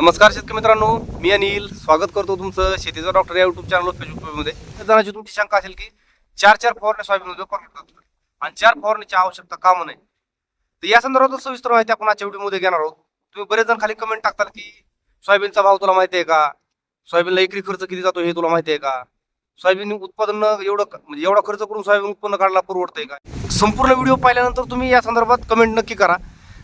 नमस्कार शेतकरी मित्रांनो मी अनिल. स्वागत करतो तुमचं शेतीचा डॉक्टर या युट्यूब चॅनल फेसबुकमध्ये जणांची तुमची शंका असेल की चार चार फवारणी सोयाबीनमध्ये आणि चार फवारणीची आवश्यकता का म्हणे तर या संदर्भात सविस्तर माहिती आपण आजच्या व्हिडिओमध्ये घेणार आहोत. तुम्ही बरेच जण खाली कमेंट टाकताल की सोयाबीनचा भाव तुला माहिती आहे का? सोयाबीनला एकरी खर्च किती जातो हे तुला माहिती आहे का? सोयाबीन उत्पादन एवढं म्हणजे एवढा खर्च करून सोयाबीन उत्पन्न काढला परवडतंय का? संपूर्ण व्हिडिओ पाहिल्यानंतर तुम्ही या संदर्भात कमेंट नक्की करा.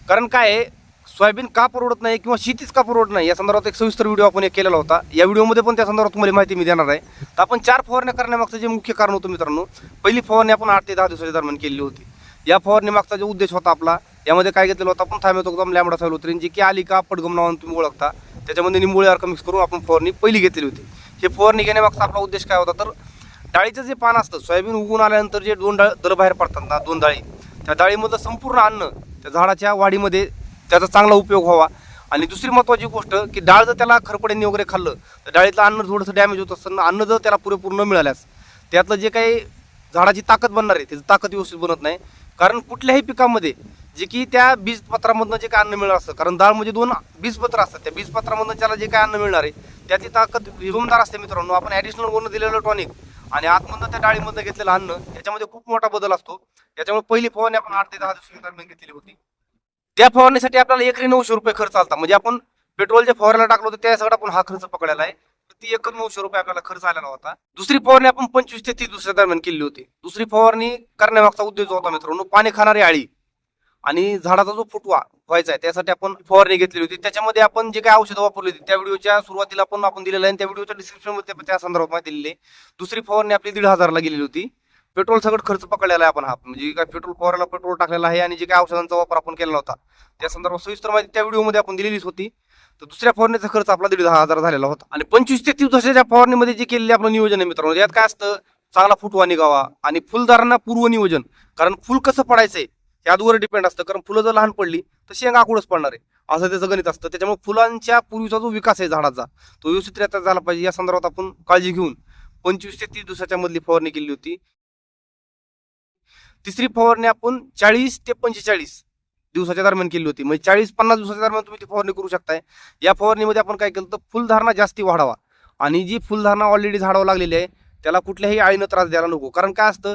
कारण काय आहे सोयाबीन का परवडत नाही किंवा शेतीच का परवडत नाही या संदर्भात एक सविस्तर व्हिडिओ आपण एक केलेला होता. या व्हिडिओमध्ये पण त्या संदर्भात तुम्हाला माहिती मी देणार आहे. तर आपण चार फवारण्या करण्यामागचं जे मुख्य कारण होतं मित्रांनो पहिली फवारणी आपण आठ ते दहा दिवसाच्या दरम्यान केलेली होती. या फवारणी मागचा जो उद्देश होता आपला यामध्ये काय घेतलेलं होतं आपण थायमेथोक्झाम लॅमडा सायलोत्रीन जी की आली का पडगम नावानं तुम्ही ओळखता त्याच्यामध्ये निंबोळी अर्क मिक्स करून आपण फवारणी पहिली घेतलेली होती. हे फवारणी घेण्यामागचा आपला उद्देश काय होता तर डाळीचं जे पान असतं सोयाबीन उगवून आल्यानंतर जे दोन डाळ दर बाहेर पडतात ना दोन डाळी त्या डाळीमधलं संपूर्ण अन्न त्या झाडाच्या वाढीमध्ये त्याचा चांगला उपयोग व्हावा. आणि दुसरी महत्त्वाची गोष्ट की डाळ जर त्याला खरपड्यांनी वगैरे खाल्लं तर डाळीतलं अन्न थोडंसं डॅमेज होत असताना अन्न जर त्याला पुरेपूर न मिळाल्यास त्यातलं जे काही झाडाची ताकद बनणार आहे त्याची ताकद व्यवस्थित बनत नाही. कारण कुठल्याही पिकामध्ये जे की त्या बीजपत्रामधनं जे काय अन्न मिळणार असतं कारण डाळ म्हणजे दोन बीजपत्र असतात. त्या बीजपत्रामधनं त्याला जे काय अन्न मिळणार आहे त्याची ताकद हिरुमदार असते मित्रांनो. आपण ॲडिशनल वरून दिलेलं टॉनिक आणि आतमधनं त्या डाळीमधनं घेतलेलं अन्न याच्यामध्ये खूप मोठा बदल असतो. त्याच्यामुळे पहिली फवारणी आपण आठ ते दहा दिवसाच्या दरम्यान घेतलेली होती. त्या फवारणीसाठी आपल्याला एकरी नऊशे रुपये खर्च आलता. म्हणजे आपण पेट्रोल जे फवारायला टाकलं होतं त्या सगळं आपण हा खर्च पकडायला आहे. ती एकच नऊशे रुपये आपल्याला खर्च आलेला होता दुसरी फवारणी आपण पंचवीस ते तीस दुसऱ्या दरम्यान केली होती. दुसरी फवारणी करण्यामागचा उद्देश होता मित्रांनो पाणी खाणारी आळी आणि झाडाचा जो फुटवा व्हायचा आहे त्यासाठी आपण फवारणी घेतली होती. त्याच्यामध्ये आपण जे काही औषधं वापरली होती त्या व्हिडिओच्या सुरुवातीला पण आपण दिलेलं आहे आणि त्या व्हिडिओच्या डिस्क्रिप्शनमध्ये त्या संदर्भात माहिती दिलेली दुसरी फवारणी आपली दीड हजारला गेलेली होती. पेट्रोल सगळं खर्च पकडलेला आहे आपण हा. म्हणजे काय पेट्रोल फवारायला पेट्रोल टाकलेला आहे आणि जे काय औषधांचा वापर आपण केलेला होता त्या संदर्भात सविस्तर माहिती त्या व्हिडिओमध्ये आपण दिलेलीच होती. तर दुसऱ्या फवारणीचा खर्च आपला दीड दहा हजार झालेला होता. आणि पंचवीस ते तीस वर्षाच्या फवारणीमध्ये जे केलेले आपलं नियोजन आहे मित्रांनो यात काय असतं चांगला फुटवा निघावा आणि फुलदारांना पूर्व नियोजन. कारण फुल कसं पडायचंय यादवर डिपेंड असतं. कारण फुलं जर लहान पडली तर शेंगा आकुडच पडणार आहे. असं त्याचं गणित असतं. त्याच्यामुळे फुलांच्या पूर्वीचा जो विकास आहे झाडाचा तो व्यवस्थितरित्या झाला पाहिजे. या संदर्भात आपण काळजी घेऊन पंचवीस ते तीस दिवसाच्या मधली फवारणी केली होती. तिसरी फवारणी आपण चाळीस ते पंचेचाळीस दिवसाच्या दरम्यान केली होती. म्हणजे चाळीस पन्नास दिवसाच्या दरम्यान तुम्ही ती फवारणी करू शकताय. या फवारणीमध्ये आपण काय केलं तर फुलधारणा जास्ती वाढावा. आणि जी फुलधारणा ऑलरेडी झाडावं लागलेली आहे त्याला कुठल्याही आळीनं त्रास द्यायला नको. कारण काय असतं?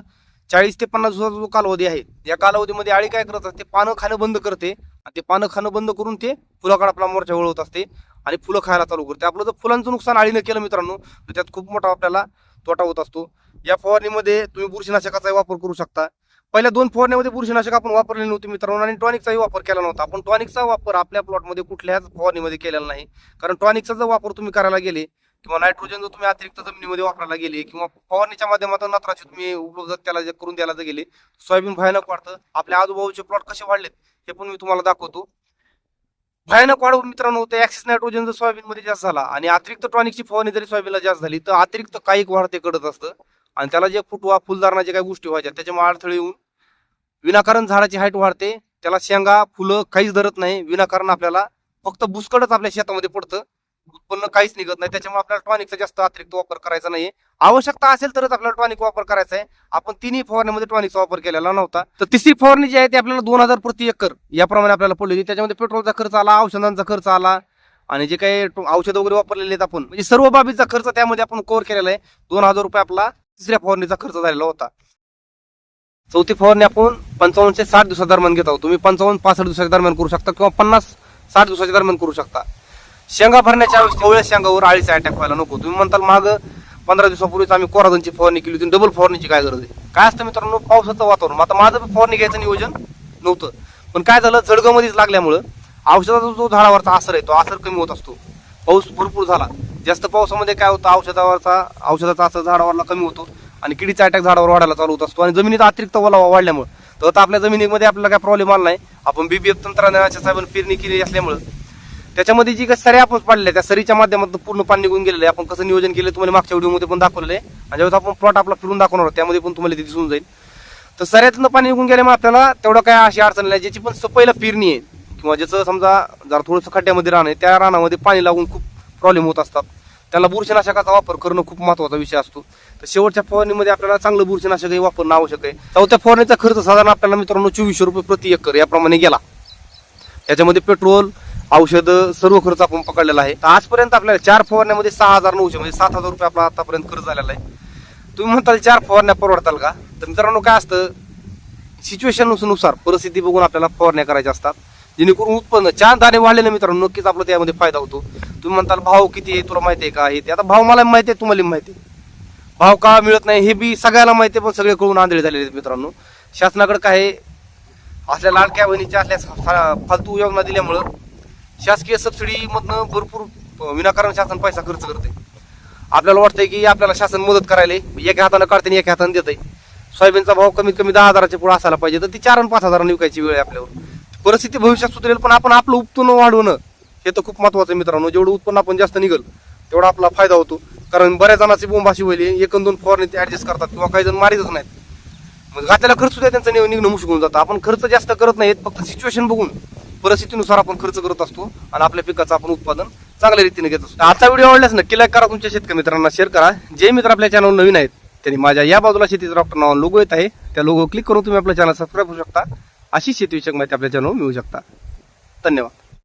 चाळीस ते पन्नास दिवसाचा जो कालावधी आहे या कालावधीमध्ये आळी काय करत असते? पानं खाणं बंद करते. आणि ते पानं खाणं बंद करून ते फुलाकडे आपला मोर्चा वळवत असते आणि फुलं खायला चालू करते. आपलं जर फुलांचं नुकसान आळीनं केलं मित्रांनो तर त्यात खूप मोठा आपल्याला तोटा होत असतो. या फवारणीमध्ये तुम्ही बुरशीनाशकाचा वापर करू शकता. पहिल्या दोन फवारण्यामध्ये बुरशीनाशक आपण वापरले नव्हते मित्रांनो आणि टॉनिकचाही वापर केला नव्हता. आपण टॉनिकचा वापर आपल्या प्लॉटमध्ये कुठल्याच फवारणीमध्ये केलेला नाही. कारण टॉनिकचा जर वापर तुम्ही करायला गेले किंवा नायट्रोजन जर तुम्ही अतिरिक्त जमिनीमध्ये वापरायला गेले किंवा फवारणीच्या माध्यमातून नत्राची तुम्ही उपलब्ध त्याला करून द्यायला जर गेले सोयाबीन भयानक वाढतं. आपल्या आजूबाजूचे प्लॉट कसे वाढलेत हे पण मी तुम्हाला दाखवतो. भयानक वाढ मित्रांनो ते ऍक्सिस नायट्रोजन जर सोयाबीनमध्ये जास्त झाला आणि अतिरिक्त टॉनिकची फवारणी जरी सोयाबीनला जास्त झाली तर अतिरिक्त काही वाढ ते कडत असतं. आणि त्याला जे फुटवा फुलदारणा जे काही गोष्टी व्हायच्या त्याच्यामुळे अडथळे येऊन विनाकारण झाडाची हाईट वाढते. त्याला शेंगा फुलं काहीच धरत नाही. विनाकारण आपल्याला फक्त बुसकडच आपल्या शेतामध्ये पडतं. उत्पन्न काहीच निघत नाही. त्याच्यामुळे आपल्याला टॉनिकचा जास्त अतिरिक्त वापर करायचा नाही आवश्यकता असेल तरच आपल्याला टॉनिक वापर करायचा आहे. आपण तिन्ही फवारणीमध्ये टॉनिकचा वापर केलेला नव्हता. तर तिसरी फवारणी जी आहे ती आपल्याला दोन हजार प्रति एकर याप्रमाणे आपल्याला पडलेली त्याच्यामध्ये पेट्रोलचा खर्च आला औषधांचा खर्च आला आणि जे काही औषध वगैरे वापरलेले आहेत आपण म्हणजे सर्व बाबीचा खर्च त्यामध्ये आपण कव्हर केलेला आहे. दोन हजार रुपये आपला तिसऱ्या फवारणीचा खर्च झालेला होता. चौथी फवारणी आपण पंचावन्न ते साठ दिवसा दरम्यान घेत आहोत. तुम्ही पंचावन्न पासष्ट दिवसाच्या दरम्यान करू शकता किंवा पन्नास साठ दिवसाच्या दरम्यान करू शकता. शेंगा भरण्याच्या वेळेस तेवढ्या शेंगावर आळीचा अटॅक व्हायला नको. तुम्ही म्हणताल माग पंधरा दिवसापूर्वीच आम्ही कोराजनची फवारणी केली होती डबल फवारणीची काय गरज आहे? काय असतं मित्रांनो? पावसाचं वातावरण. आता माझं पण फवारणी घ्यायचं नियोजन नव्हतं. पण काय झालं? जळगामध्येच लागल्यामुळं औषधाचा जो झाडावरचा असर आहे तो असर कमी होत असतो. पाऊस भरपूर झाला. जास्त पावसामध्ये काय होतं औषधावरचा औषधाचा असं झाडावरला कमी होतो आणि किडीचा अटॅक झाडावर वाढायला चालू होत असतो आणि जमिनीत अतिरिक्त ओलावा वाढल्यामुळे. तर आता आपल्या जमिनीमध्ये आपल्याला काय प्रॉब्लेम आला नाही. आपण बीबीएफ तंत्रज्ञानाच्या साहेबांनी पेरणी केली असल्यामुळं. त्याच्यामध्ये जी काही सरी आपण पाडल्या त्या सरीच्या माध्यमातून पूर्ण पाणी निघून गेलेलं आहे. आपण कसं नियोजन केलं तुम्हाला मागच्या व्हिडिओमध्ये पण दाखवलेलं आहे. आणि ज्यावेळेस आपण प्लॉट आपला फिरून दाखवणार आहोत त्यामध्ये पण तुम्हाला ते दिसून जाईल. तर सऱ्यातनं पाणी निघून गेल्यामुळे आपल्याला तेवढं काय अशी अडचण नाही. ज्याची पण पहिला पेरणी आहे किंवा ज्याचं समजा जरा थोडंसं खड्ड्यामध्ये राहणं आहे त्या रानामध्ये पाणी लागून खूप प्रॉब्लेम होत असतात. त्याला बुरशीनाशकाचा वापर करणं खूप महत्त्वाचा विषय असतो. तर शेवटच्या फवारणीमध्ये आपल्याला चांगलं बुरशीनाशकही वापरणं आवश्यक आहे. चौथ्या फवारणीचा खर्च साधारण आपल्याला मित्रांनो चोवीसशे रुपये प्रति एकर याप्रमाणे गेला. याच्यामध्ये पेट्रोल औषध सर्व खर्च आपण पकडलेला आहे. तर आजपर्यंत आपल्याला चार फवारण्यामध्ये सहा हजार नऊशे म्हणजे सात हजार रुपये आपला आतापर्यंत खर्च झालेला आहे. तुम्ही म्हणताल चार फवारण्या परवडताल का? तर मित्रांनो काय असतं? सिच्युएशननुसार परिस्थिती बघून आपल्याला फवारण्या करायच्या असतात. जेणेकरून उत्पन्न चार दाणे वाढले ना मित्रांनो. नक्कीच आपला त्यामध्ये फायदा होतो. तुम्ही म्हणताल भाव किती आहे तुला माहिती आहे का? हे ते. आता भाव मला माहिती आहे तुम्हाला माहिती आहे. भाव का मिळत नाही हे बी सगळ्याला माहिती आहे पण सगळे कळून आंधळे झालेले आहेत मित्रांनो. शासनाकडे काय असल्या लाडक्या बहिणीच्या असल्या फालतू योजना दिल्यामुळं शासकीय सबसिडीमधनं भरपूर विनाकारण शासन पैसा खर्च करते आपल्याला वाटतंय की आपल्याला शासन मदत करायला एका हातानं काढते एका हातानं देते सोयाबीनचा भाव कमीत कमी दहा हजाराच्या पुढे असायला पाहिजे तर ती चार आणि पाच हजारांनी विकायची वेळ आहे आपल्यावर. परिस्थिती भविष्यात सुधारेल पण आपण आपलं उत्पन्न वाढवणं हे तर खूप महत्वाचं आहे मित्रांनो. जेवढं उत्पन्न आपण जास्त निघल तेवढा आपला फायदा होतो. कारण बऱ्याच जणांची बोंबाशी होईल एक दोन फवारणी ते ऍडजस्ट करतात किंवा काही जण मारीतच नाहीत. मग घातलेला खर्च सुद्धा त्यांचं निघणं मुश्किल होऊन जातं. आपण खर्च जास्त करत नाहीत फक्त सिच्युएशन बघून परिस्थितीनुसार आपण खर्च करत असतो आणि आपल्या पिकाचं आपण उत्पादन चांगल्या रीतीने घेत असतो. आजचा व्हिडिओ आवडल्यास नक्की लाईक करा तुमच्या शेतकरी मित्रांना शेअर करा. जे मित्र आपल्या चॅनल नवीन आहेत त्यांनी माझ्या या बाजूला शेतीचं डॉक्टर नाव लोगो येत आहे. त्या लोगो क्लिक करून तुम्ही आपल्या चॅनल सबस्क्राईब करू शकता. अशी शेतीविषयक माहिती आपल्या चॅनलवर मिळू शकता. धन्यवाद.